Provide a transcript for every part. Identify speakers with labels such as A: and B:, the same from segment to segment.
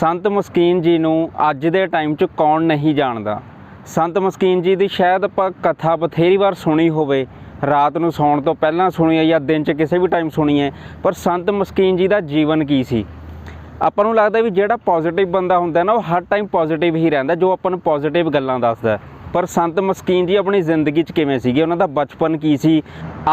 A: ਸੰਤ ਮਸਕੀਨ ਜੀ ਨੂੰ ਅੱਜ ਦੇ ਟਾਈਮ 'ਚ ਕੌਣ ਨਹੀਂ ਜਾਣਦਾ? ਸੰਤ ਮਸਕੀਨ ਜੀ ਦੀ ਸ਼ਾਇਦ ਆਪਾਂ ਕਥਾ ਬਥੇਰੀ ਵਾਰ ਸੁਣੀ ਹੋਵੇ। ਰਾਤ ਨੂੰ ਸੌਣ ਤੋਂ ਪਹਿਲਾਂ ਸੁਣੀ ਹੈ ਜਾਂ ਦਿਨ 'ਚ ਕਿਸੇ ਵੀ ਟਾਈਮ ਸੁਣੀ ਹੈ, ਪਰ ਸੰਤ ਮਸਕੀਨ ਜੀ ਦਾ ਜੀਵਨ ਕੀ ਸੀ? ਆਪਾਂ ਨੂੰ ਲੱਗਦਾ ਵੀ ਜਿਹੜਾ ਪੋਜ਼ਿਟਿਵ ਬੰਦਾ ਹੁੰਦਾ ਨਾ, ਉਹ ਹਰ ਟਾਈਮ ਪੋਜ਼ਿਟਿਵ ਹੀ ਰਹਿੰਦਾ, ਜੋ ਆਪਾਂ ਨੂੰ ਪੋਜ਼ਿਟਿਵ ਗੱਲਾਂ ਦੱਸਦਾ। ਪਰ ਸੰਤ ਮਸਕੀਨ ਜੀ ਆਪਣੀ ਜ਼ਿੰਦਗੀ 'ਚ ਕਿਵੇਂ ਸੀਗੇ? ਉਹਨਾਂ ਦਾ ਬਚਪਨ ਕੀ ਸੀ?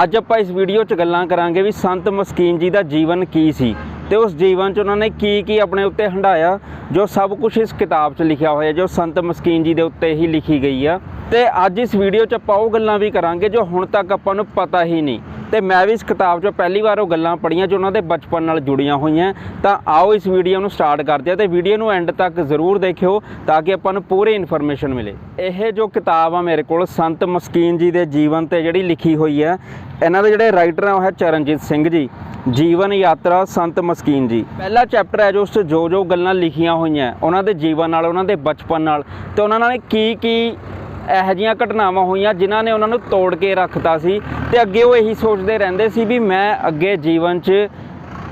A: ਅੱਜ ਆਪਾਂ ਇਸ ਵੀਡੀਓ 'ਚ ਗੱਲਾਂ ਕਰਾਂਗੇ ਵੀ ਸੰਤ ਮਸਕੀਨ ਜੀ ਦਾ ਜੀਵਨ ਕੀ ਸੀ? ਤੇ ਉਸ ਜੀਵਨ 'ਚ ਉਹਨਾਂ ਨੇ ਕੀ ਕੀ ਆਪਣੇ ਉੱਤੇ ਹੰਡਾਇਆ ਜੋ ਸਭ ਕੁਝ ਇਸ ਕਿਤਾਬ 'ਚ ਲਿਖਿਆ ਹੋਇਆ, ਜੋ ਸੰਤ ਮਸਕੀਨ ਜੀ ਦੇ ਉੱਤੇ ਹੀ ਲਿਖੀ ਗਈ ਆ। ਤੇ ਅੱਜ ਇਸ ਵੀਡੀਓ 'ਚ ਆਪਾਂ ਉਹ ਗੱਲਾਂ ਵੀ ਕਰਾਂਗੇ ਜੋ ਹੁਣ ਤੱਕ ਆਪਾਂ ਨੂੰ ਪਤਾ ਹੀ ਨਹੀਂ। ਤੇ ਮੈਂ ਵੀ ਇਸ ਕਿਤਾਬ 'ਚੋਂ ਪਹਿਲੀ ਵਾਰ ਉਹ ਗੱਲਾਂ ਪੜ੍ਹੀਆਂ ਜੋ ਉਹਨਾਂ ਦੇ ਬਚਪਨ ਨਾਲ ਜੁੜੀਆਂ ਹੋਈਆਂ। ਤਾਂ ਆਓ ਇਸ ਵੀਡੀਓ ਨੂੰ ਸਟਾਰਟ ਕਰਦੇ ਹਾਂ ਤੇ ਵੀਡੀਓ ਨੂੰ ਐਂਡ ਤੱਕ ਜ਼ਰੂਰ ਦੇਖਿਓ ਤਾਂ ਕਿ ਆਪਾਂ ਨੂੰ ਪੂਰੀ ਇਨਫੋਰਮੇਸ਼ਨ ਮਿਲੇ। ਇਹ ਜੋ ਕਿਤਾਬ ਆ ਮੇਰੇ ਕੋਲ ਸੰਤ ਮਸਕੀਨ ਜੀ ਦੇ ਜੀਵਨ ਤੇ ਜਿਹੜੀ ਲਿਖੀ ਹੋਈ ਹੈ, ਇਹਨਾਂ ਦੇ ਜਿਹੜੇ ਰਾਈਟਰ ਆ ਉਹ ਹੈ ਚਰਨਜੀਤ ਸਿੰਘ ਜੀ। ਜੀਵਨ ਯਾਤਰਾ ਸੰਤ ਮਸਕੀਨ ਜੀ। ਪਹਿਲਾ ਚੈਪਟਰ ਹੈ ਜੋ ਉਸ 'ਚ ਜੋ ਜੋ ਗੱਲਾਂ ਲਿਖੀਆਂ ਹੋਈਆਂ, ਉਹਨਾਂ ਦੇ ਜੀਵਨ ਨਾਲ, ਉਹਨਾਂ ਦੇ ਬਚਪਨ ਨਾਲ। ਤੇ ਉਹਨਾਂ ਨਾਲ ਕੀ ਕੀ ਇਹੋ ਜੀਆਂ ਘਟਨਾਵਾਂ ਹੋਈਆਂ ਜਿਨ੍ਹਾਂ ਨੇ ਉਹਨਾਂ ਨੂੰ ਤੋੜ ਕੇ ਰੱਖਤਾ ਸੀ ਤੇ ਅੱਗੇ ਉਹ ਇਹੀ ਸੋਚਦੇ ਰਹਿੰਦੇ ਸੀ ਵੀ ਮੈਂ ਅੱਗੇ ਜੀਵਨ 'ਚ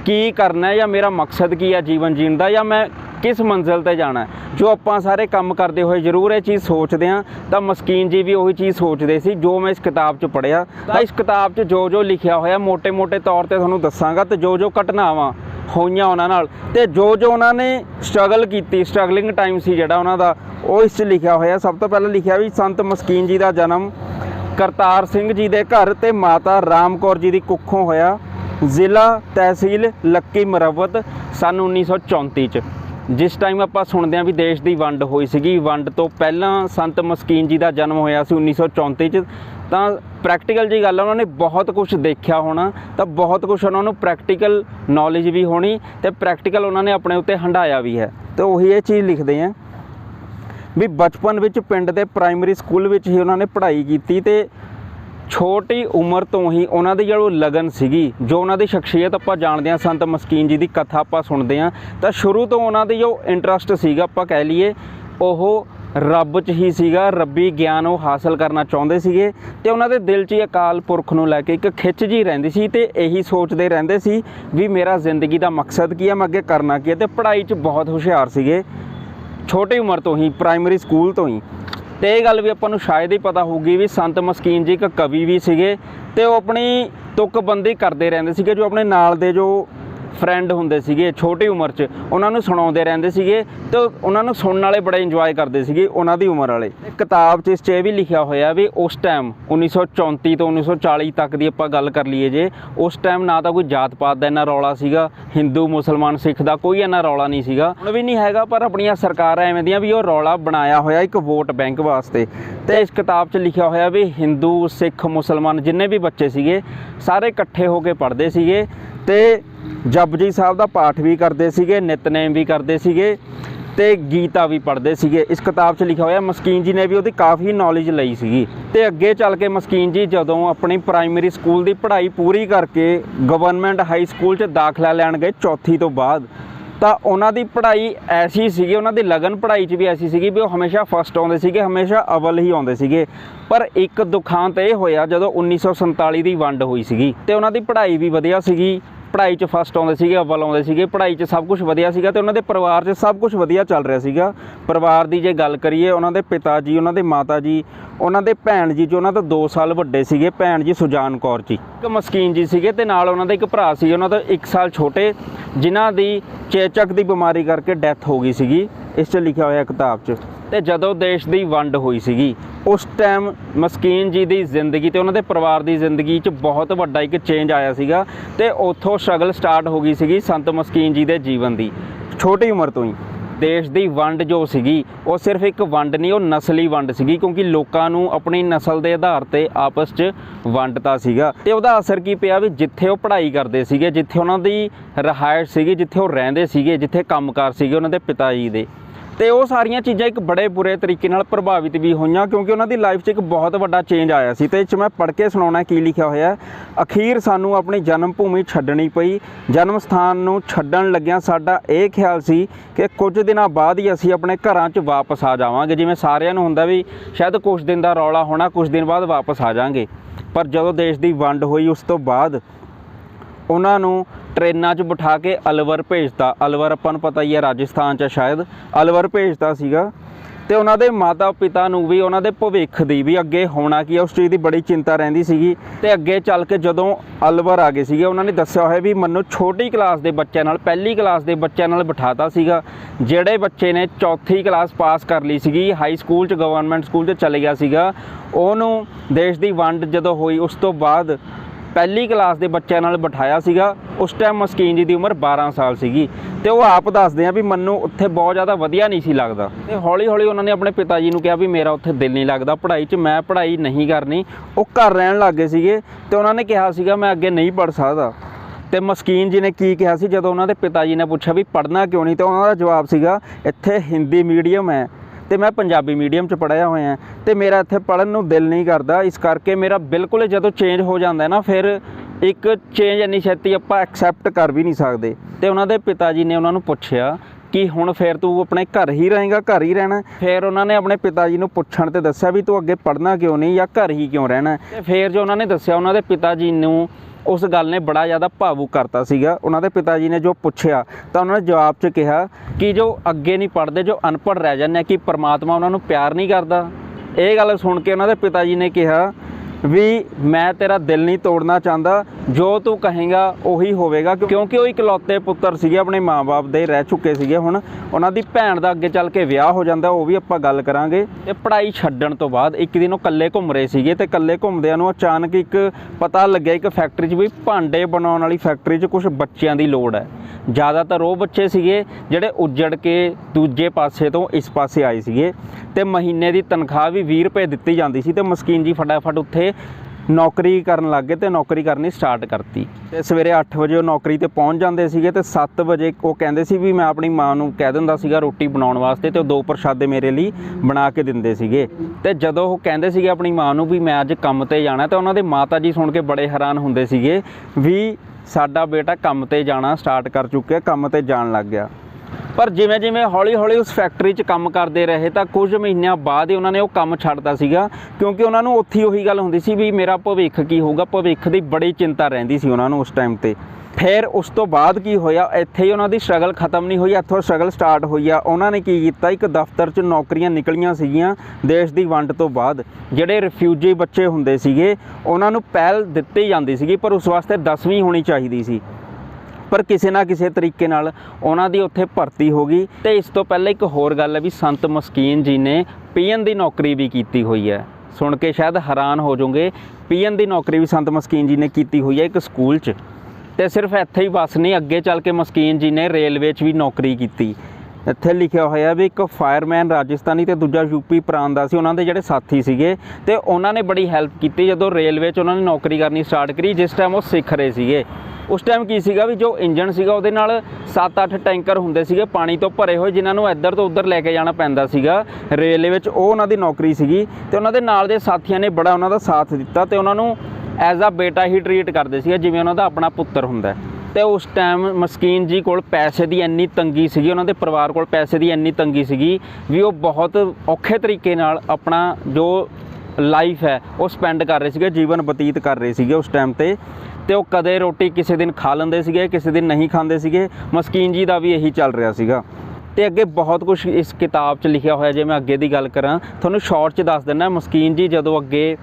A: ਕੀ ਕਰਨਾ ਹੈ ਜਾਂ ਮੇਰਾ ਮਕਸਦ ਕੀ ਹੈ ਜੀਵਨ ਜੀਣ ਦਾ ਜਾਂ ਮੈਂ ਕਿਸ ਮੰਜ਼ਿਲ ਤੇ ਜਾਣਾ ਜੋ ਆਪਾਂ ਸਾਰੇ ਕੰਮ ਕਰਦੇ ਹੋਏ ਜ਼ਰੂਰ ਇਹ ਚੀਜ਼ ਸੋਚਦੇ ਆ ਤਾਂ ਮਸਕੀਨ ਜੀ ਵੀ ਉਹੀ ਚੀਜ਼ ਸੋਚਦੇ ਸੀ ਜੋ ਮੈਂ ਇਸ ਕਿਤਾਬ 'ਚ ਪੜਿਆ ਤਾਂ ਇਸ ਕਿਤਾਬ 'ਚ ਜੋ ਜੋ ਲਿਖਿਆ ਹੋਇਆ ਮੋٹے-ਮੋٹے ਤੌਰ ਤੇ ਤੁਹਾਨੂੰ ਦੱਸਾਂਗਾ ਤੇ ਜੋ ਜੋ ਘਟਨਾਵਾਂ ਹੋਈਆਂ ਉਹਨਾਂ ਨਾਲ ਤੇ ਜੋ ਜੋ ਉਹਨਾਂ ਨੇ ਸਟਰਗਲ ਕੀਤੀ ਸਟਰਗਲਿੰਗ ਟਾਈਮ ਸੀ ਜਿਹੜਾ ਉਹਨਾਂ ਦਾ, ਉਹ ਇਸ 'ਚ ਲਿਖਿਆ ਹੋਇਆ। ਸਭ ਤੋਂ ਪਹਿਲਾਂ ਲਿਖਿਆ ਵੀ ਸੰਤ ਮਸਕੀਨ ਜੀ ਦਾ ਜਨਮ ਕਰਤਾਰ ਸਿੰਘ ਜੀ ਦੇ ਘਰ ਤੇ ਮਾਤਾ ਰਾਮ ਕੌਰ ਜੀ ਦੀ ਕੁੱਖੋਂ ਹੋਇਆ ਜ਼ਿਲ੍ਹਾ ਤਹਿਸੀਲ ਲੱਕੀ ਮਰਵਤ, ਸਨ 1934 ਚ। ਜਿਸ ਟਾਈਮ ਆਪਾਂ ਸੁਣਦੇ ਹਾਂ ਵੀ ਦੇਸ਼ ਦੀ ਵੰਡ ਹੋਈ ਸੀਗੀ, ਵੰਡ ਤੋਂ ਪਹਿਲਾਂ ਸੰਤ ਮਸਕੀਨ ਜੀ ਦਾ ਜਨਮ ਹੋਇਆ ਸੀ 1934 ਚ, ਤਾਂ ਪ੍ਰੈਕਟੀਕਲ ਜੀ ਗੱਲ ਆ, ਉਹਨਾਂ ਨੇ ਬਹੁਤ ਕੁਝ ਦੇਖਿਆ ਹੋਣਾ, ਤਾਂ ਬਹੁਤ ਕੁਝ ਉਹਨਾਂ ਨੂੰ ਪ੍ਰੈਕਟੀਕਲ ਨੌਲੇਜ ਵੀ ਹੋਣੀ ਤੇ ਪ੍ਰੈਕਟੀਕਲ ਉਹਨਾਂ ਨੇ ਆਪਣੇ ਉੱਤੇ ਹੰਡਾਇਆ ਵੀ ਹੈ। ਤੇ ਉਹੀ ਇਹ ਚੀਜ਼ ਲਿਖਦੇ ਆ ਵੀ ਬਚਪਨ ਵਿੱਚ ਪਿੰਡ ਦੇ ਪ੍ਰਾਇਮਰੀ ਸਕੂਲ ਵਿੱਚ ਹੀ ਉਹਨਾਂ ਨੇ ਪੜ੍ਹਾਈ ਕੀਤੀ ਤੇ ਛੋਟੀ ਉਮਰ ਤੋਂ ਹੀ ਉਹਨਾਂ ਦੀ ਜਿਹੜੀ ਲਗਨ ਸੀਗੀ, ਜੋ ਉਹਨਾਂ ਦੀ ਸ਼ਖਸੀਅਤ ਆਪਾਂ ਜਾਣਦੇ ਹਾਂ, ਸੰਤ ਮਸਕੀਨ ਜੀ ਦੀ ਕਥਾ ਆਪਾਂ ਸੁਣਦੇ ਹਾਂ। ਤਾਂ ਸ਼ੁਰੂ ਤੋਂ ਉਹਨਾਂ ਦੀ ਜੋ ਇੰਟਰਸਟ ਸੀਗਾ ਆਪਾਂ ਕਹਿ ਲਈਏ, ਉਹ ਰੱਬ 'ਚ ਹੀ ਸੀਗਾ, ਰੱਬੀ ਗਿਆਨ ਉਹ ਹਾਸਲ ਕਰਨਾ ਚਾਹੁੰਦੇ ਸੀਗੇ ਤੇ ਉਹਨਾਂ ਦੇ ਦਿਲ 'ਚ ਹੀ ਅਕਾਲ ਪੁਰਖ ਨੂੰ ਲੈ ਕੇ ਇੱਕ ਖਿੱਚ ਜੀ ਰਹਿੰਦੀ ਸੀ ਤੇ ਇਹੀ ਸੋਚਦੇ ਰਹਿੰਦੇ ਸੀ ਵੀ ਮੇਰਾ ਜ਼ਿੰਦਗੀ ਦਾ ਮਕਸਦ ਕੀ ਹੈ, ਮੈਂ ਅੱਗੇ ਕਰਨਾ ਕੀ ਹੈ ਤੇ ਪੜ੍ਹਾਈ 'ਚ ਬਹੁਤ ਹੁਸ਼ਿਆਰ ਸੀਗੇ। ਛੋਟੀ ਉਮਰ ਤੋਂ ਹੀ ਪ੍ਰਾਇਮਰੀ ਸਕੂਲ ਤੋਂ ਹੀ। ਤੇ ਇਹ ਗੱਲ ਵੀ ਆਪਾਂ ਨੂੰ ਸ਼ਾਇਦ ਹੀ ਪਤਾ ਹੋਊਗੀ ਵੀ ਸੰਤ ਮਸਕੀਨ ਜੀ ਇੱਕ ਕਵੀ ਵੀ ਸੀਗੇ ਤੇ ਉਹ ਆਪਣੀ ਤੁਕਬੰਦੀ ਕਰਦੇ ਰਹਿੰਦੇ ਸੀਗੇ ਜੋ ਆਪਣੇ ਨਾਲ ਦੇ ਜੋ ਫਰੈਂਡ ਹੁੰਦੇ ਸੀਗੇ, ਛੋਟੀ ਉਮਰ 'ਚ, ਉਹਨਾਂ ਨੂੰ ਸੁਣਾਉਂਦੇ ਰਹਿੰਦੇ ਸੀਗੇ ਤੇ ਉਹਨਾਂ ਨੂੰ ਸੁਣਨ ਵਾਲੇ ਬੜਾ ਇੰਜੋਏ ਕਰਦੇ ਸੀਗੇ ਉਹਨਾਂ ਦੀ ਉਮਰ ਵਾਲੇ। ਕਿਤਾਬ 'ਚ ਇਸ 'ਚ ਇਹ ਵੀ ਲਿਖਿਆ ਹੋਇਆ ਵੀ ਉਸ ਟਾਈਮ 1934 ਤੋਂ 1940 ਤੱਕ ਦੀ ਆਪਾਂ ਗੱਲ ਕਰ ਲਈਏ ਜੇ, ਉਸ ਟਾਈਮ ਨਾ ਤਾਂ ਕੋਈ ਜਾਤ ਪਾਤ ਦਾ ਇੰਨਾ ਰੌਲਾ ਸੀਗਾ, ਹਿੰਦੂ, ਮੁਸਲਮਾਨ, ਸਿੱਖ ਦਾ ਕੋਈ ਇੰਨਾ ਰੌਲਾ ਨਹੀਂ ਸੀਗਾ। ਹੁਣ ਵੀ ਨਹੀਂ ਹੈਗਾ, ਪਰ ਆਪਣੀਆਂ ਸਰਕਾਰਾਂ ਐਵੇਂ ਦੀਆਂ ਵੀ ਉਹ ਰੌਲਾ ਬਣਾਇਆ ਹੋਇਆ ਇੱਕ ਵੋਟ ਬੈਂਕ ਵਾਸਤੇ। ਤੇ ਇਸ ਕਿਤਾਬ 'ਚ ਲਿਖਿਆ ਹੋਇਆ ਵੀ ਹਿੰਦੂ, ਸਿੱਖ, ਮੁਸਲਮਾਨ ਜਿੰਨੇ ਵੀ ਬੱਚੇ ਸੀਗੇ, ਸਾਰੇ ਇਕੱਠੇ ਹੋ ਕੇ ਪੜ੍ਹਦੇ ਸੀਗੇ ਤੇ ਜਪਜੀ ਸਾਹਿਬ ਦਾ ਪਾਠ ਵੀ ਕਰਦੇ ਸੀਗੇ, ਨਿਤਨੇਮ ਵੀ ਕਰਦੇ ਸੀਗੇ ਤੇ ਗੀਤਾ ਵੀ ਪੜ੍ਹਦੇ ਸੀਗੇ। ਇਸ ਕਿਤਾਬ 'ਚ ਲਿਖਿਆ ਹੋਇਆ, ਮਸਕੀਨ ਜੀ ਨੇ ਵੀ ਉਹਦੀ ਕਾਫੀ ਨੌਲੇਜ ਲਈ ਸੀਗੀ। ਤੇ ਅੱਗੇ ਚੱਲ ਕੇ ਮਸਕੀਨ ਜੀ ਜਦੋਂ ਆਪਣੀ ਪ੍ਰਾਇਮਰੀ ਸਕੂਲ ਦੀ ਪੜ੍ਹਾਈ ਪੂਰੀ ਕਰਕੇ ਗਵਰਨਮੈਂਟ ਹਾਈ ਸਕੂਲ 'ਚ ਦਾਖਲਾ ਲੈਣ ਗਏ ਚੌਥੀ ਤੋਂ ਬਾਅਦ, ਤਾਂ ਉਹਨਾਂ ਦੀ ਪੜ੍ਹਾਈ ਐਸੀ ਸੀਗੀ, ਉਹਨਾਂ ਦੀ ਲਗਨ ਪੜ੍ਹਾਈ 'ਚ ਵੀ ਐਸੀ ਸੀਗੀ ਵੀ ਉਹ ਹਮੇਸ਼ਾ ਫਸਟ ਆਉਂਦੇ ਸੀਗੇ, ਹਮੇਸ਼ਾ ਅਵਲ ਹੀ ਆਉਂਦੇ ਸੀਗੇ। ਪਰ ਇੱਕ ਦੁਖਾਂਤ ਇਹ ਹੋਇਆ ਜਦੋਂ 1947 ਦੀ ਵੰਡ ਹੋਈ ਸੀਗੀ ਤੇ ਉਹਨਾਂ ਦੀ ਪੜ੍ਹਾਈ ਵੀ ਵਧੀਆ ਸੀਗੀ। ਪੜ੍ਹਾਈ 'ਚ ਫਸਟ ਆਉਂਦੇ ਸੀਗੇ, ਅਵਲ ਆਉਂਦੇ ਸੀਗੇ, ਪੜ੍ਹਾਈ 'ਚ ਸਭ ਕੁਝ ਵਧੀਆ ਸੀਗਾ ਤੇ ਉਹਨਾਂ ਦੇ ਪਰਿਵਾਰ 'ਚ ਸਭ ਕੁਝ ਵਧੀਆ ਚੱਲ ਰਿਹਾ ਸੀਗਾ। ਪਰਿਵਾਰ ਦੀ ਜੇ ਗੱਲ ਕਰੀਏ, ਉਹਨਾਂ ਦੇ ਪਿਤਾ ਜੀ, ਉਹਨਾਂ ਦੇ ਮਾਤਾ ਜੀ, ਉਹਨਾਂ ਦੇ ਭੈਣ ਜੀ, ਜੋ ਉਹਨਾਂ ਤੋਂ 2 ਸਾਲ ਵੱਡੇ ਸੀਗੇ, ਭੈਣ ਜੀ ਸੁਜਾਨ ਕੌਰ ਜੀ। ਇੱਕ ਮਸਕੀਨ ਜੀ ਸੀਗੇ ਤੇ ਨਾਲ ਉਹਨਾਂ ਦਾ ਇੱਕ ਭਰਾ ਸੀ, ਉਹਨਾਂ ਤੋਂ 1 ਸਾਲ ਛੋਟੇ, ਜਿਨ੍ਹਾਂ ਦੀ ਚੇਚਕ ਦੀ ਬਿਮਾਰੀ ਕਰਕੇ ਡੈਥ ਹੋ ਗਈ ਸੀਗੀ। ਇਸ 'ਚ ਲਿਖਿਆ ਹੋਇਆ ਕਿਤਾਬ 'ਚ। ਤੇ ਜਦੋਂ ਦੇਸ਼ ਦੀ ਵੰਡ ਹੋਈ ਸੀਗੀ ਉਸ ਟਾਈਮ ਮਸਕੀਨ ਜੀ ਦੀ ਜ਼ਿੰਦਗੀ ਤੇ ਉਹਨਾਂ ਦੇ ਪਰਿਵਾਰ ਦੀ ਜ਼ਿੰਦਗੀ 'ਚ ਬਹੁਤ ਵੱਡਾ ਇੱਕ ਚੇਂਜ ਆਇਆ ਸੀਗਾ ਤੇ ਉੱਥੋਂ ਸਟਰਗਲ ਸਟਾਰਟ ਹੋ ਗਈ ਸੀਗੀ ਸੰਤ ਮਸਕੀਨ ਜੀ ਦੇ ਜੀਵਨ ਦੀ। ਛੋਟੀ ਉਮਰ ਤੋਂ ਹੀ। ਦੇਸ਼ ਦੀ ਵੰਡ ਜੋ ਸੀਗੀ, ਉਹ ਸਿਰਫ ਇੱਕ ਵੰਡ ਨਹੀਂ, ਉਹ ਨਸਲੀ ਵੰਡ ਸੀਗੀ ਕਿਉਂਕਿ ਲੋਕਾਂ ਨੂੰ ਆਪਣੀ ਨਸਲ ਦੇ ਆਧਾਰ ਤੇ ਆਪਸ 'ਚ ਵੰਡਤਾ ਸੀਗਾ। ਤੇ ਉਹਦਾ ਅਸਰ ਕੀ ਪਿਆ ਵੀ ਜਿੱਥੇ ਉਹ ਪੜ੍ਹਾਈ ਕਰਦੇ ਸੀਗੇ, ਜਿੱਥੇ ਉਹਨਾਂ ਦੀ ਰਹਾਇਸ਼ ਸੀਗੀ, ਜਿੱਥੇ ਉਹ ਰਹਿੰਦੇ ਸੀਗੇ, ਜਿੱਥੇ ਕੰਮਕਾਰ ਸੀਗੇ ਉਹਨਾਂ ਦੇ ਪਿਤਾ ਜੀ ਦੇ। ਤੇ ਉਹ ਸਾਰੀਆਂ ਚੀਜ਼ਾਂ ਇੱਕ ਬੜੇ ਬੁਰੇ ਤਰੀਕੇ ਨਾਲ ਪ੍ਰਭਾਵਿਤ ਵੀ ਹੋਈਆਂ ਕਿਉਂਕਿ ਉਹਨਾਂ ਦੀ ਲਾਈਫ 'ਚ ਇੱਕ ਬਹੁਤ ਵੱਡਾ ਚੇਂਜ ਆਇਆ ਸੀ ਤੇ ਇਹ 'ਚ ਮੈਂ ਪੜ੍ਹ ਕੇ ਸੁਣਾਉਣਾ ਕੀ ਲਿਖਿਆ ਹੋਇਆ ਅਖੀਰ ਸਾਨੂੰ ਆਪਣੀ ਜਨਮ ਭੂਮੀ ਛੱਡਣੀ ਪਈ। ਜਨਮ ਸਥਾਨ ਨੂੰ ਛੱਡਣ ਲੱਗਿਆਂ ਸਾਡਾ ਇਹ ਖਿਆਲ ਸੀ ਕਿ ਕੁਝ ਦਿਨਾਂ ਬਾਅਦ ਹੀ ਅਸੀਂ ਆਪਣੇ ਘਰਾਂ 'ਚ ਵਾਪਸ ਆ ਜਾਵਾਂਗੇ। ਜਿਵੇਂ ਸਾਰਿਆਂ ਨੂੰ ਹੁੰਦਾ ਵੀ ਸ਼ਾਇਦ ਕੁਝ ਦਿਨ ਦਾ ਰੌਲਾ ਹੋਣਾ ਕੁਝ ਦਿਨ ਬਾਅਦ ਵਾਪਸ ਆ ਜਾਾਂਗੇ। ਪਰ ਜਦੋਂ ਦੇਸ਼ ਦੀ ਵੰਡ ਹੋਈ, ਉਸ ਤੋਂ ਬਾਅਦ ਉਹਨਾਂ ਨੂੰ ਟ੍ਰੇਨਾਂ 'ਚ ਬਿਠਾ ਕੇ ਅਲਵਰ ਭੇਜਤਾ। ਅਲਵਰ ਆਪਾਂ ਨੂੰ ਪਤਾ ਹੀ ਹੈ ਰਾਜਸਥਾਨ 'ਚ ਸ਼ਾਇਦ। ਅਲਵਰ ਭੇਜਤਾ ਸੀਗਾ। ਤੇ ਉਹਨਾਂ ਦੇ ਮਾਤਾ ਪਿਤਾ ਨੂੰ ਵੀ, ਉਹਨਾਂ ਦੇ ਭਵਿੱਖ ਦੀ ਵੀ ਅੱਗੇ ਹੋਣਾ ਕੀ ਹੈ ਉਸ ਚੀਜ਼ ਦੀ ਬੜੀ ਚਿੰਤਾ ਰਹਿੰਦੀ ਸੀਗੀ। ਤੇ ਅੱਗੇ ਚੱਲ ਕੇ ਜਦੋਂ ਅਲਵਰ ਆ ਗਏ ਸੀਗੇ, ਉਹਨਾਂ ਨੇ ਦੱਸਿਆ ਹੋਇਆ ਵੀ ਮੈਨੂੰ ਛੋਟੀ ਕਲਾਸ ਦੇ ਬੱਚਿਆਂ ਨਾਲ, ਪਹਿਲੀ ਕਲਾਸ ਦੇ ਬੱਚਿਆਂ ਨਾਲ ਬਿਠਾਤਾ ਸੀਗਾ। ਜਿਹੜੇ ਬੱਚੇ ਨੇ ਚੌਥੀ ਕਲਾਸ ਪਾਸ ਕਰ ਲਈ ਸੀਗੀ, ਹਾਈ ਸਕੂਲ ਚ, ਗਵਰਨਮੈਂਟ ਸਕੂਲ ਚ ਚਲੇ ਗਿਆ ਸੀਗਾ। ਉਹਨੂੰ ਦੇਸ਼ ਦੀ ਵੰਡ ਜਦੋਂ ਹੋਈ, ਉਸ ਤੋਂ ਬਾਅਦ ਪਹਿਲੀ ਕਲਾਸ ਦੇ ਬੱਚਿਆਂ ਨਾਲ ਬਿਠਾਇਆ ਸੀਗਾ। ਉਸ ਟਾਈਮ ਮਸਕੀਨ ਜੀ ਦੀ ਉਮਰ 12 ਸਾਲ ਸੀਗੀ। ਤੇ ਉਹ ਆਪ ਦੱਸਦੇ ਆ ਵੀ ਮੈਨੂੰ ਉੱਥੇ ਬਹੁਤ ਜ਼ਿਆਦਾ ਵਧੀਆ ਨਹੀਂ ਸੀ ਲੱਗਦਾ। ਤੇ ਹੌਲੀ ਹੌਲੀ ਉਹਨਾਂ ਨੇ ਆਪਣੇ ਪਿਤਾ ਜੀ ਨੂੰ ਕਿਹਾ ਵੀ ਮੇਰਾ ਉੱਥੇ ਦਿਲ ਨਹੀਂ ਲੱਗਦਾ ਪੜ੍ਹਾਈ 'ਚ, ਮੈਂ ਪੜ੍ਹਾਈ ਨਹੀਂ ਕਰਨੀ। ਉਹ ਘਰ ਰਹਿਣ ਲੱਗ ਗਏ ਸੀਗੇ ਤੇ ਉਹਨਾਂ ਨੇ ਕਿਹਾ ਸੀਗਾ, ਮੈਂ ਅੱਗੇ ਨਹੀਂ ਪੜ੍ਹ ਸਕਦਾ। ਤੇ ਮਸਕੀਨ ਜੀ ਨੇ ਕੀ ਕਿਹਾ ਸੀ? ਜਦੋਂ ਉਹਨਾਂ ਦੇ ਪਿਤਾ ਜੀ ਨੇ ਪੁੱਛਿਆ ਵੀ ਪੜ੍ਹਨਾ ਕਿਉਂ ਨਹੀਂ, ਤੇ ਉਹਨਾਂ ਦਾ ਜਵਾਬ ਸੀਗਾ, ਇੱਥੇ ਹਿੰਦੀ ਮੀਡੀਅਮ ਹੈ। ਤੇ ਮੈਂ ਪੰਜਾਬੀ ਮੀਡੀਅਮ 'ਚ ਪੜ੍ਹਿਆ ਹੋਇਆ ਤੇ ਮੇਰਾ ਇੱਥੇ ਪੜ੍ਹਨ ਨੂੰ ਦਿਲ ਨਹੀਂ ਕਰਦਾ। ਇਸ ਕਰਕੇ ਮੇਰਾ ਬਿਲਕੁਲ ਜਦੋਂ ਚੇਂਜ ਹੋ ਜਾਂਦਾ ਨਾ, ਫਿਰ ਇੱਕ ਚੇਂਜ ਇੰਨੀ ਛੇਤੀ ਆਪਾਂ ਐਕਸੈਪਟ ਕਰ ਵੀ ਨਹੀਂ ਸਕਦੇ। ਤੇ ਉਹਨਾਂ ਦੇ ਪਿਤਾ ਜੀ ਨੇ ਉਹਨਾਂ ਨੂੰ ਪੁੱਛਿਆ ਕਿ ਹੁਣ ਫੇਰ ਤੂੰ ਆਪਣੇ ਘਰ ਹੀ ਰਹੇਗਾ, ਘਰ ਹੀ ਰਹਿਣਾ ਫਿਰ ਉਹਨਾਂ ਨੇ ਆਪਣੇ ਪਿਤਾ ਜੀ ਨੂੰ ਪੁੱਛਣ ਤੇ ਦੱਸਿਆ ਵੀ ਤੂੰ ਅੱਗੇ ਪੜ੍ਹਨਾ ਕਿਉਂ ਨਹੀਂ ਜਾਂ ਘਰ ਹੀ ਕਿਉਂ ਰਹਿਣਾ ਤੇ ਫਿਰ ਜੋ ਉਹਨਾਂ ਨੇ ਦੱਸਿਆ, ਉਹਨਾਂ ਦੇ ਪਿਤਾ ਜੀ ਨੂੰ ਉਸ ਗੱਲ ਨੇ ਬੜਾ ਜ਼ਿਆਦਾ ਭਾਵੁਕ ਕਰਤਾ ਸੀਗਾ। ਉਹਨਾਂ ਦੇ ਪਿਤਾ ਜੀ ਨੇ ਜੋ ਪੁੱਛਿਆ ਤਾਂ ਉਹਨਾਂ ਨੇ ਜਵਾਬ 'ਚ ਕਿਹਾ ਕਿ ਜੋ ਅੱਗੇ ਨਹੀਂ ਪੜ੍ਹਦੇ, ਜੋ ਅਨਪੜ੍ਹ ਰਹਿ ਜਾਂਦੇ ਆ, ਕਿ ਪਰਮਾਤਮਾ ਉਹਨਾਂ ਨੂੰ ਪਿਆਰ ਨਹੀਂ ਕਰਦਾ? ਇਹ ਗੱਲ ਸੁਣ ਕੇ ਉਹਨਾਂ ਦੇ ਪਿਤਾ ਜੀ ਨੇ ਕਿਹਾ ਵੀ ਮੈਂ ਤੇਰਾ ਦਿਲ ਨਹੀਂ ਤੋੜਨਾ ਚਾਹੁੰਦਾ। ਜੋ ਤੂੰ ਕਹੇਗਾ ਉਹੀ ਹੋਵੇਗਾ, ਕਿਉਂਕਿ ਉਹ ਇਕਲੌਤੇ ਪੁੱਤਰ ਸੀਗੇ, ਆਪਣੇ ਮਾਪੇ ਦੇ ਰਹਿ ਚੁੱਕੇ ਸੀਗੇ ਹੁਣ। ਉਹਨਾਂ ਦੀ ਭੈਣ ਦਾ ਅੱਗੇ ਚੱਲ ਕੇ ਵਿਆਹ ਹੋ ਜਾਂਦਾ, ਉਹ ਵੀ ਆਪਾਂ ਗੱਲ ਕਰਾਂਗੇ। ਤੇ ਪੜ੍ਹਾਈ ਛੱਡਣ ਤੋਂ ਬਾਅਦ ਇੱਕ ਦਿਨ ਉਹ ਇਕੱਲੇ ਘੁੰਮ ਰਹੇ ਸੀਗੇ ਤੇ ਇਕੱਲੇ ਘੁੰਮਦਿਆਂ ਨੂੰ ਅਚਾਨਕ ਇੱਕ ਪਤਾ ਲੱਗਿਆ, ਇੱਕ ਫੈਕਟਰੀ 'ਚ ਵੀ ਭਾਂਡੇ ਬਣਾਉਣ ਵਾਲੀ ਫੈਕਟਰੀ 'ਚ ਕੁਝ ਬੱਚਿਆਂ ਦੀ ਲੋੜ ਹੈ। ਜ਼ਿਆਦਾਤਰ ਉਹ ਬੱਚੇ ਸੀਗੇ ਜਿਹੜੇ ਉੱਜੜ ਕੇ ਦੂਜੇ ਪਾਸੇ ਤੋਂ ਇਸ ਪਾਸੇ ਆਏ ਸੀਗੇ ਤੇ ਮਹੀਨੇ ਦੀ ਤਨਖਾਹ ਵੀ 20 ਰੁਪਏ ਦਿੱਤੀ ਜਾਂਦੀ ਸੀ ਤੇ ਮਸਕੀਨ ਜੀ ਫਟਾਫਟ ਉੱਥੇ ਨੌਕਰੀ ਕਰਨ ਲੱਗ ਗਏ ਤੇ ਨੌਕਰੀ ਕਰਨੀ ਸਟਾਰਟ ਕਰਤੀ। ਤੇ ਸਵੇਰੇ 8 ਵਜੇ ਉਹ ਨੌਕਰੀ ਤੇ ਪਹੁੰਚ ਜਾਂਦੇ ਸੀਗੇ ਤੇ 7 ਵਜੇ ਉਹ ਕਹਿੰਦੇ ਸੀ ਵੀ ਮੈਂ ਆਪਣੀ ਮਾਂ ਨੂੰ ਕਹਿ ਦਿੰਦਾ ਸੀਗਾ ਰੋਟੀ ਬਣਾਉਣ ਵਾਸਤੇ ਤੇ ਉਹ ਦੋ ਪ੍ਰਸ਼ਾਦੇ ਮੇਰੇ ਲਈ ਬਣਾ ਕੇ ਦਿੰਦੇ ਸੀਗੇ। ਤੇ ਜਦੋਂ ਉਹ ਕਹਿੰਦੇ ਸੀਗੇ ਆਪਣੀ ਮਾਂ ਨੂੰ ਵੀ ਮੈਂ ਅੱਜ ਕੰਮ ਤੇ ਜਾਣਾ ਤੇ ਉਹਨਾਂ ਦੇ ਮਾਤਾ ਜੀ ਸੁਣ ਕੇ ਬੜੇ ਹੈਰਾਨ ਹੁੰਦੇ ਸੀਗੇ ਵੀ ਸਾਡਾ ਬੇਟਾ ਕੰਮ ਤੇ ਜਾਣਾ ਸਟਾਰਟ ਕਰ ਚੁੱਕਿਆ, ਕੰਮ ਤੇ ਜਾਣ ਲੱਗ ਗਿਆ। ਪਰ ਜਿਵੇਂ ਜਿਵੇਂ ਹੌਲੀ ਹੌਲੀ ਉਸ ਫੈਕਟਰੀ 'ਚ ਕੰਮ ਕਰਦੇ ਰਹੇ ਤਾਂ ਕੁਝ ਮਹੀਨਿਆਂ ਬਾਅਦ ਹੀ ਉਹਨਾਂ ਨੇ ਉਹ ਕੰਮ ਛੱਡਤਾ ਸੀਗਾ, ਕਿਉਂਕਿ ਉਹਨਾਂ ਨੂੰ ਉੱਥੇ ਉਹੀ ਗੱਲ ਹੁੰਦੀ ਸੀ ਵੀ ਮੇਰਾ ਭਵਿੱਖ ਕੀ ਹੋਊਗਾ, ਭਵਿੱਖ ਦੀ ਬੜੀ ਚਿੰਤਾ ਰਹਿੰਦੀ ਸੀ ਉਹਨਾਂ ਨੂੰ ਉਸ ਟਾਈਮ ਤੇ। ਫਿਰ ਉਸ ਤੋਂ ਬਾਅਦ ਕੀ ਹੋਇਆ, ਇੱਥੇ ਹੀ ਉਹਨਾਂ ਦੀ ਸਟਰਗਲ ਖਤਮ ਨਹੀਂ ਹੋਈ, ਇੱਥੋਂ ਸਟਰਗਲ ਸਟਾਰਟ ਹੋਈ ਆ। ਉਹਨਾਂ ਨੇ ਕੀ ਕੀਤਾ, ਇੱਕ ਦਫ਼ਤਰ 'ਚ ਨੌਕਰੀਆਂ ਨਿਕਲੀਆਂ ਸੀਗੀਆਂ ਦੇਸ਼ ਦੀ ਵੰਡ ਤੋਂ ਬਾਅਦ। ਜਿਹੜੇ ਰਿਫਿਊਜੀ ਬੱਚੇ ਹੁੰਦੇ ਸੀਗੇ, ਉਹਨਾਂ ਨੂੰ ਪਹਿਲ ਦਿੱਤੀ ਜਾਂਦੀ ਸੀਗੀ, ਪਰ ਉਸ ਵਾਸਤੇ 10ਵੀਂ ਹੋਣੀ ਚਾਹੀਦੀ ਸੀ। ਪਰ ਕਿਸੇ ਨਾ ਕਿਸੇ ਤਰੀਕੇ ਨਾਲ ਉਹਨਾਂ ਦੀ ਉੱਥੇ ਭਰਤੀ ਹੋ ਗਈ। ਤੇ ਇਸ ਤੋਂ ਪਹਿਲਾਂ ਇੱਕ ਹੋਰ ਗੱਲ ਹੈ ਵੀ ਸੰਤ ਮਸਕੀਨ ਜੀ ਨੇ ਪੀਐਨ ਦੀ ਨੌਕਰੀ ਵੀ ਕੀਤੀ ਹੋਈ ਹੈ। ਸੁਣ ਕੇ ਸ਼ਾਇਦ ਹੈਰਾਨ ਹੋ ਜਾਓਗੇ, ਪੀਐਨ ਦੀ ਨੌਕਰੀ ਵੀ ਸੰਤ ਮਸਕੀਨ ਜੀ ਨੇ ਕੀਤੀ ਹੋਈ ਹੈ ਇੱਕ ਸਕੂਲ 'ਚ। ਤੇ ਸਿਰਫ ਇੱਥੇ ਹੀ ਬਸ ਨਹੀਂ, ਅੱਗੇ ਚੱਲ ਕੇ ਮਸਕੀਨ ਜੀ ਨੇ ਰੇਲਵੇ 'ਚ ਵੀ ਨੌਕਰੀ ਕੀਤੀ। ਇੱਥੇ ਲਿਖਿਆ ਹੋਇਆ ਵੀ ਇੱਕ ਫਾਇਰਮੈਨ ਰਾਜਸਥਾਨੀ ਤੇ ਦੂਜਾ ਯੂਪੀ ਪ੍ਰਾਂਤ ਦਾ ਸੀ। ਉਹਨਾਂ ਦੇ ਜਿਹੜੇ ਸਾਥੀ ਸੀਗੇ ਤੇ ਉਹਨਾਂ ਨੇ ਬੜੀ ਹੈਲਪ ਕੀਤੀ ਜਦੋਂ ਰੇਲਵੇ 'ਚ ਉਹਨਾਂ ਨੇ ਨੌਕਰੀ ਕਰਨੀ ਸਟਾਰਟ ਕਰੀ, ਜਿਸ ਟਾਈਮ ਉਹ ਸਿੱਖ ਰਹੇ ਸੀਗੇ। ਉਸ ਟਾਈਮ ਕੀ ਸੀਗਾ ਵੀ ਜੋ ਇੰਜਨ ਸੀਗਾ ਉਹਦੇ ਨਾਲ 7-8 ਟੈਂਕਰ ਹੁੰਦੇ ਸੀਗੇ ਪਾਣੀ ਤੋਂ ਭਰੇ ਹੋਏ, ਜਿਨ੍ਹਾਂ ਨੂੰ ਇੱਧਰ ਤੋਂ ਉੱਧਰ ਲੈ ਕੇ ਜਾਣਾ ਪੈਂਦਾ ਸੀਗਾ। ਰੇਲਵੇ ਵਿੱਚ ਉਹ ਉਹਨਾਂ ਦੀ ਨੌਕਰੀ ਸੀਗੀ ਤੇ ਉਹਨਾਂ ਦੇ ਨਾਲ ਦੇ ਸਾਥੀਆਂ ਨੇ ਬੜਾ ਉਹਨਾਂ ਦਾ ਸਾਥ ਦਿੱਤਾ ਤੇ ਉਹਨਾਂ ਨੂੰ ਐਜ਼ ਅ ਬੇਟਾ ਹੀ ਟਰੀਟ ਕਰਦੇ ਸੀਗੇ, ਜਿਵੇਂ ਉਹਨਾਂ ਦਾ ਆਪਣਾ ਪੁੱਤਰ ਹੁੰਦਾ। ਹੈ। ਤੇ ਉਸ ਟਾਈਮ ਮਸਕੀਨ ਜੀ ਕੋਲ ਪੈਸੇ ਦੀ ਇੰਨੀ ਤੰਗੀ ਸੀਗੀ, ਉਹਨਾਂ ਦੇ ਪਰਿਵਾਰ ਕੋਲ ਪੈਸੇ ਦੀ ਇੰਨੀ ਤੰਗੀ ਸੀਗੀ ਵੀ ਉਹ ਬਹੁਤ ਔਖੇ ਤਰੀਕੇ ਨਾਲ ਆਪਣਾ ਜੋ ਲਾਈਫ ਹੈ, ਉਹ ਸਪੈਂਡ ਕਰ ਰਹੇ ਸੀਗੇ, ਜੀਵਨ ਬਤੀਤ ਕਰ ਰਹੇ ਸੀਗੇ ਉਸ ਟਾਈਮ ਤੇ। ਤੇ ਉਹ ਕਦੇ ਰੋਟੀ ਕਿਸੇ ਦਿਨ ਖਾ ਲੈਂਦੇ ਸੀਗੇ, ਕਿਸੇ ਦਿਨ ਨਹੀਂ ਖਾਂਦੇ ਸੀਗੇ, ਮਸਕੀਨ ਜੀ ਦਾ ਵੀ ਇਹੀ ਚੱਲ ਰਿਹਾ ਸੀਗਾ। ਤੇ ਅੱਗੇ ਬਹੁਤ ਕੁਝ ਇਸ ਕਿਤਾਬ 'ਚ ਲਿਖਿਆ ਹੋਇਆ, ਜੇ ਮੈਂ ਅੱਗੇ ਦੀ ਗੱਲ ਕਰਾਂ, ਤੁਹਾਨੂੰ ਸ਼ਾਰਟ 'ਚ ਦੱਸ ਦਿੰਦਾ, ਮਸਕੀਨ ਜੀ ਜਦੋਂ ਅੱਗੇ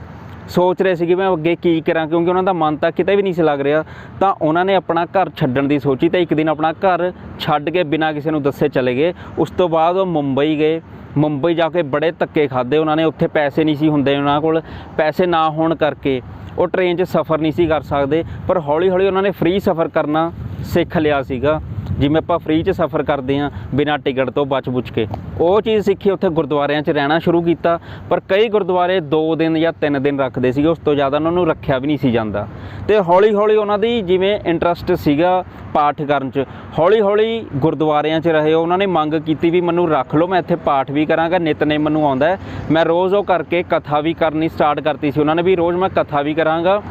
A: ਸੋਚ ਰਹੇ ਸੀਗੇ ਮੈਂ ਅੱਗੇ ਕੀ ਕਰਾਂ, ਕਿਉਂਕਿ ਉਹਨਾਂ ਦਾ ਮਨ ਤਾਂ ਕਿਤੇ ਵੀ ਨਹੀਂ ਸੀ ਲੱਗ ਰਿਹਾ। ਤਾਂ ਉਹਨਾਂ ਨੇ ਆਪਣਾ ਘਰ ਛੱਡਣ ਦੀ ਸੋਚੀ ਤੇ ਇੱਕ ਦਿਨ ਆਪਣਾ ਘਰ ਛੱਡ ਕੇ ਬਿਨਾਂ ਕਿਸੇ ਨੂੰ ਦੱਸੇ ਚਲੇ ਗਏ। ਉਸ ਤੋਂ ਬਾਅਦ ਉਹ ਮੁੰਬਈ ਗਏ। ਮੁੰਬਈ ਜਾ ਕੇ ਬੜੇ ਧੱਕੇ ਖਾਦੇ ਉਹਨਾਂ ਨੇ। ਉੱਥੇ ਪੈਸੇ ਨਹੀਂ ਸੀ ਹੁੰਦੇ ਉਹਨਾਂ ਕੋਲ। ਪੈਸੇ ਨਾ ਹੋਣ ਕਰਕੇ ਉਹ ਟ੍ਰੇਨ 'ਚ ਸਫ਼ਰ ਨਹੀਂ ਸੀ ਕਰ ਸਕਦੇ। ਪਰ ਹੌਲੀ ਹੌਲੀ ਉਹਨਾਂ ਨੇ ਫ੍ਰੀ ਸਫ਼ਰ ਕਰਨਾ ਸਿੱਖ ਲਿਆ ਸੀਗਾ। ਜਿਵੇਂ ਆਪਾਂ ਫ੍ਰੀ 'ਚ ਸਫ਼ਰ ਕਰਦੇ ਹਾਂ ਬਿਨਾਂ ਟਿਕਟ ਤੋਂ ਬਚ-ਬੁਚ ਕੇ। ਉਹ ਚੀਜ਼ ਸਿੱਖੀ, ਉੱਥੇ ਗੁਰਦੁਆਰਿਆਂ 'ਚ ਰਹਿਣਾ ਸ਼ੁਰੂ ਕੀਤਾ, ਪਰ ਕਈ ਗੁਰਦੁਆਰੇ 2 ਦਿਨ ਜਾਂ 3 ਦਿਨ ਰੱਖਦੇ ਸੀਗੇ, ਉਸ ਤੋਂ ਜ਼ਿਆਦਾ ਉਹਨਾਂ ਨੂੰ ਰੱਖਿਆ ਵੀ ਨਹੀਂ ਸੀ ਜਾਂਦਾ। ਤੇ ਹੌਲੀ-ਹੌਲੀ ਉਹਨਾਂ ਦੀ ਜਿਵੇਂ ਇੰਟਰਸਟ ਸੀਗਾ ਪਾਠ ਕਰਨ 'ਚ, ਹੌਲੀ-ਹੌਲੀ ਗੁਰਦੁਆਰਿਆਂ 'ਚ ਰਹੇ, ਉਹਨਾਂ ਨੇ ਮੰਗ ਕੀਤੀ ਵੀ ਮੈਨੂੰ ਰੱਖ ਲਓ, ਮੈਂ ਇੱਥੇ ਪਾਠ ਵੀ ਕਰਾਂਗਾ ਨਿਤਨੇਮ ਮੈਨੂੰ ਆਉਂਦਾ ਮੈਂ ਰੋਜ਼ ਉਹ ਕਰਕੇ ਕਥਾ ਵੀ ਕਰਨੀ ਸਟਾਰਟ ਕਰਤੀ ਸੀ, ਉਹਨਾਂ ਨੇ ਵੀ ਰੋਜ਼ ਮੈਂ ਕਥਾ ਵੀ ਕਰਾਂਗਾ।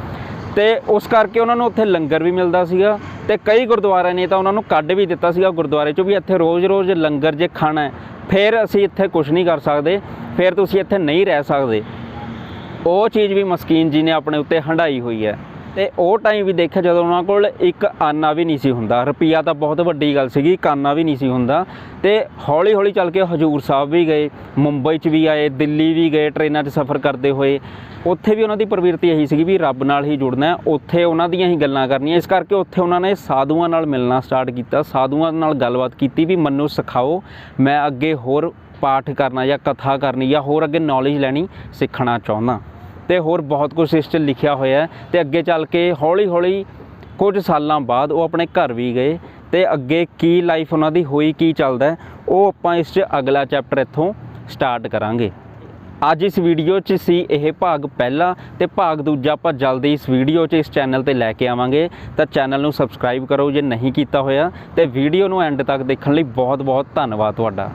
A: ਤੇ ਉਸ ਕਰਕੇ ਉਹਨਾਂ ਨੂੰ ਉੱਥੇ ਲੰਗਰ ਵੀ ਮਿਲਦਾ ਸੀਗਾ ਤੇ ਕਈ ਗੁਰਦੁਆਰਿਆਂ ਨੇ ਤਾਂ ਉਹਨਾਂ ਨੂੰ ਕੱਢ ਵੀ ਦਿੱਤਾ ਸੀਗਾ ਗੁਰਦੁਆਰੇ 'ਚੋਂ ਵੀ ਇੱਥੇ ਰੋਜ਼-ਰੋਜ਼ ਲੰਗਰ ਜੇ ਖਾਣਾ ਹੈ, ਫਿਰ ਅਸੀਂ ਇੱਥੇ ਕੁਝ ਨਹੀਂ ਕਰ ਸਕਦੇ, ਫਿਰ ਤੁਸੀਂ ਇੱਥੇ ਨਹੀਂ ਰਹਿ ਸਕਦੇ। ਉਹ ਚੀਜ਼ ਵੀ ਮਸਕੀਨ ਜੀ ਨੇ ਆਪਣੇ ਉੱਤੇ ਹੰਡਾਈ ਹੋਈ ਹੈ। ਤੇ ਉਹ ਟਾਈਮ ਵੀ ਦੇਖਿਆ ਜਦੋਂ ਉਹਨਾਂ ਕੋਲ ਇੱਕ ਆਨਾ ਵੀ ਨਹੀਂ ਸੀ ਹੁੰਦਾ। ਰੁਪਈਆ ਤਾਂ ਬਹੁਤ ਵੱਡੀ ਗੱਲ ਸੀਗੀ, ਇੱਕ ਆਨਾ ਵੀ ਨਹੀਂ ਸੀ ਹੁੰਦਾ। ਤੇ ਹੌਲੀ ਹੌਲੀ ਚੱਲ ਕੇ ਹਜੂਰ ਸਾਹਿਬ ਵੀ ਗਏ, ਮੁੰਬਈ 'ਚ ਵੀ ਆਏ, ਦਿੱਲੀ ਵੀ ਗਏ ਟ੍ਰੇਨਾਂ 'ਚ ਸਫ਼ਰ ਕਰਦੇ ਹੋਏ। ਉੱਥੇ ਵੀ ਉਹਨਾਂ ਦੀ ਪ੍ਰਵਿਰਤੀ ਇਹੀ ਸੀਗੀ ਵੀ ਰੱਬ ਨਾਲ ਹੀ ਜੁੜਨਾ ਉੱਥੇ ਉਹਨਾਂ ਦੀਆਂ ਹੀ ਗੱਲਾਂ ਕਰਨੀਆਂ। ਇਸ ਕਰਕੇ ਉੱਥੇ ਉਹਨਾਂ ਨੇ ਸਾਧੂਆਂ ਨਾਲ ਮਿਲਣਾ ਸਟਾਰਟ ਕੀਤਾ। ਸਾਧੂਆਂ ਨਾਲ ਗੱਲਬਾਤ ਕੀਤੀ ਵੀ ਮੈਨੂੰ ਸਿਖਾਓ, ਮੈਂ ਅੱਗੇ ਹੋਰ ਪਾਠ ਕਰਨਾ ਜਾਂ ਕਥਾ ਕਰਨੀ ਜਾਂ ਹੋਰ ਅੱਗੇ ਨੌਲੇਜ ਲੈਣੀ ਸਿੱਖਣਾ ਚਾਹੁੰਦਾ। ਤੇ ਹੋਰ ਬਹੁਤ ਕੁਝ ਇਸ 'ਚ ਲਿਖਿਆ ਹੋਇਆ ਹੈ ਤੇ ਅੱਗੇ ਚੱਲ ਕੇ ਹੌਲੀ ਹੌਲੀ ਕੁਝ ਸਾਲਾਂ ਬਾਅਦ ਉਹ ਆਪਣੇ ਘਰ ਵੀ ਗਏ ਤੇ ਅੱਗੇ ਕੀ ਲਾਈਫ ਉਹਨਾਂ ਦੀ ਹੋਈ, ਕੀ ਚੱਲਦਾ ਉਹ ਆਪਾਂ ਇਸ 'ਚ ਅਗਲਾ ਚੈਪਟਰ ਇੱਥੋਂ ਸਟਾਰਟ ਕਰਾਂਗੇ। ਅੱਜ ਇਸ ਵੀਡੀਓ 'ਚ ਸੀ ਇਹ ਭਾਗ ਪਹਿਲਾ ਤੇ ਭਾਗ ਦੂਜਾ ਆਪਾਂ ਜਲਦੀ ਇਸ ਵੀਡੀਓ 'ਚ ਇਸ ਚੈਨਲ ਤੇ ਲੈ ਕੇ ਆਵਾਂਗੇ। ਤਾਂ ਚੈਨਲ ਨੂੰ ਸਬਸਕ੍ਰਾਈਬ ਕਰੋ ਜੇ ਨਹੀਂ ਕੀਤਾ ਹੋਇਆ ਤੇ ਵੀਡੀਓ ਨੂੰ ਐਂਡ ਤੱਕ ਦੇਖਣ ਲਈ ਬਹੁਤ ਬਹੁਤ ਧੰਨਵਾਦ ਤੁਹਾਡਾ।